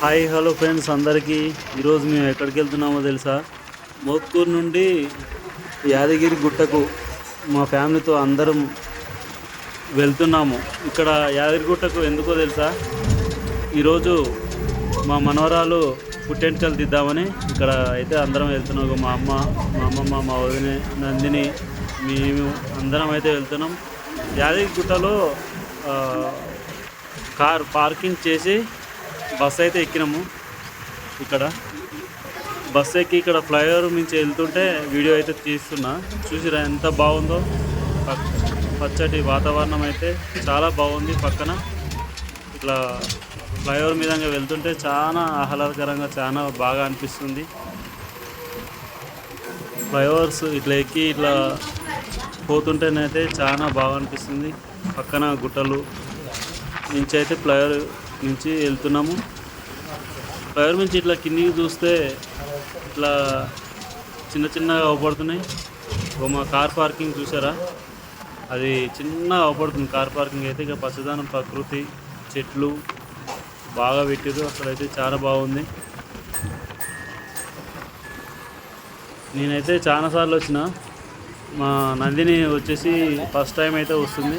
Hi hello friends అందరికీ. ఈరోజు మేము ఎక్కడికి వెళ్తున్నామో తెలుసా? మోత్కూరు నుండి యాదగిరి గుట్టకు మా ఫ్యామిలీతో అందరం వెళ్తున్నాము. ఇక్కడ యాదగిరి గుట్టకు ఎందుకో తెలుసా? ఈరోజు మా మనవరాలు పుట్టెంటుకలు తీద్దామని ఇక్కడ అయితే అందరం వెళ్తున్నాం. మా అమ్మ మా అమ్మమ్మ మా వదిన నందిని మేము అందరం అయితే వెళ్తున్నాం. యాదగిరి గుట్టలో కార్ పార్కింగ్ చేసి బస్ అయితే ఎక్కినాము ఇక్కడ. బస్ ఎక్కి ఇక్కడ ఫ్లైఓవర్ నుంచి వెళ్తుంటే వీడియో అయితే తీస్తున్నా. చూసిరా ఎంత బాగుందో. పచ్చటి వాతావరణం అయితే చాలా బాగుంది పక్కన. ఇట్లా ఫ్లైఓవర్ మీద వెళ్తుంటే చాలా ఆహ్లాదకరంగా చాలా బాగా అనిపిస్తుంది. ఫ్లైఓవర్స్ ఇట్లా ఎక్కి ఇట్లా పోతుంటేనైతే చాలా బాగా అనిపిస్తుంది. పక్కన గుట్టలు. నుంచి అయితే ఫ్లైఓవర్ నుంచి వెళ్తున్నాము. ఫ్లైఓవర్ నుంచి ఇట్లా కిందికి చూస్తే ఇట్లా చిన్న చిన్నగా అవపడుతున్నాయి. ఓ మా కార్ పార్కింగ్ చూసారా? అది చిన్నగా అవపడుతుంది కార్ పార్కింగ్ అయితే. ఇక పచ్చదనం ప్రకృతి చెట్లు బాగా పెట్టారు అసలు అయితే చాలా బాగుంది. నేనైతే చాలాసార్లు వచ్చిన. మా నందిని వచ్చేసి ఫస్ట్ టైం అయితే వస్తుంది.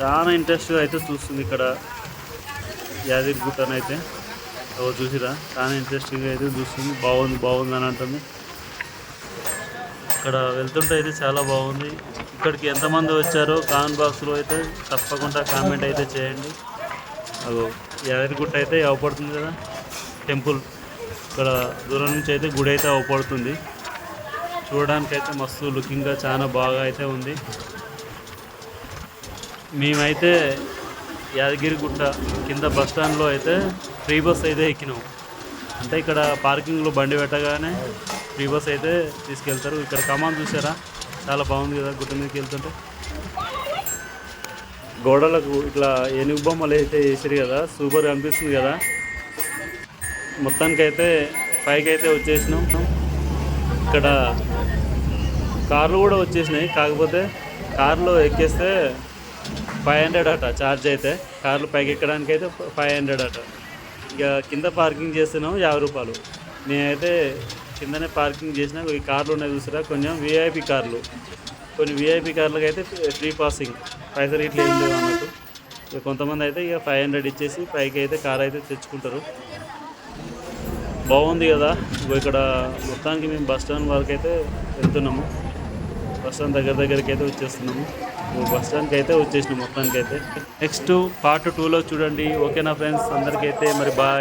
చాలా ఇంట్రెస్ట్గా అయితే చూస్తుంది ఇక్కడ. యాదగిరి గుట్టను అయితే ఓ చూసిరా? చాలా ఇంట్రెస్టింగ్గా అయితే చూస్తుంది. బాగుంది బాగుంది అని అంటుంది. ఇక్కడ వెళ్తుంటే అయితే చాలా బాగుంది. ఇక్కడికి ఎంతమంది వచ్చారో కామెంట్ బాక్స్లో అయితే తప్పకుండా కామెంట్ అయితే చేయండి. అదో యాదగిరిగుట్ట అయితే అవపడుతుంది కదా? టెంపుల్. ఇక్కడ దూరం నుంచి అయితే గుడి అయితే అవపడుతుంది. చూడడానికి అయితే మస్తు లుకింగ్గా చాలా బాగా అయితే ఉంది. మేమైతే యాదగిరిగుట్ట కింద బస్ స్టాండ్లో అయితే ఫ్రీ బస్ అయితే ఎక్కినాం. అంటే ఇక్కడ పార్కింగ్లో బండి పెట్టగానే ఫ్రీ బస్ అయితే తీసుకెళ్తారు. ఇక్కడ కమాన్ చూసారా? చాలా బాగుంది కదా గుట్ట మీదకి వెళ్తుంటే. గోడలకు ఇట్లా ఏనుగు బొమ్మలు అయితే వేసారు కదా సూపర్ అనిపిస్తుంది కదా. మొత్తానికైతే పైకి అయితే వచ్చేసినాం. ఇక్కడ కార్లు కూడా వచ్చేసినాయి. కాకపోతే కార్లో ఎక్కేస్తే ఫైవ్ హండ్రెడ్ అట ఛార్జ్ అయితే. కార్లు పైకి ఎక్కడానికి అయితే ఫైవ్ హండ్రెడ్ అట. ఇక కింద పార్కింగ్ చేస్తున్నాం యాభై రూపాయలు. నేనైతే కిందనే పార్కింగ్ చేసిన ఈ కార్లు ఉన్నాయి చూసారా కొంచెం విఐపి కార్లు. కొన్ని విఐపి కార్లకు అయితే ఫ్రీ పాసింగ్ పైసలు ఇట్లా ఏం లేవు అన్నట్టు. ఇక కొంతమంది అయితే ఇక ఫైవ్ హండ్రెడ్ ఇచ్చేసి పైకి అయితే కార్ అయితే తెచ్చుకుంటారు. బాగుంది కదా. ఇగో ఇక్కడ మొత్తానికి మేము బస్ స్టాండ్ వరకు అయితే వెళ్తున్నాము. బస్ స్టాండ్ దగ్గర దగ్గరికి అయితే వచ్చేస్తున్నాము. బస్ స్టాండ్కి అయితే వచ్చేసిన మొత్తానికి అయితే నెక్స్ట్ పార్ట్ టూలో చూడండి. ఓకేనా ఫ్రెండ్స్ అందరికైతే మరి బాయ్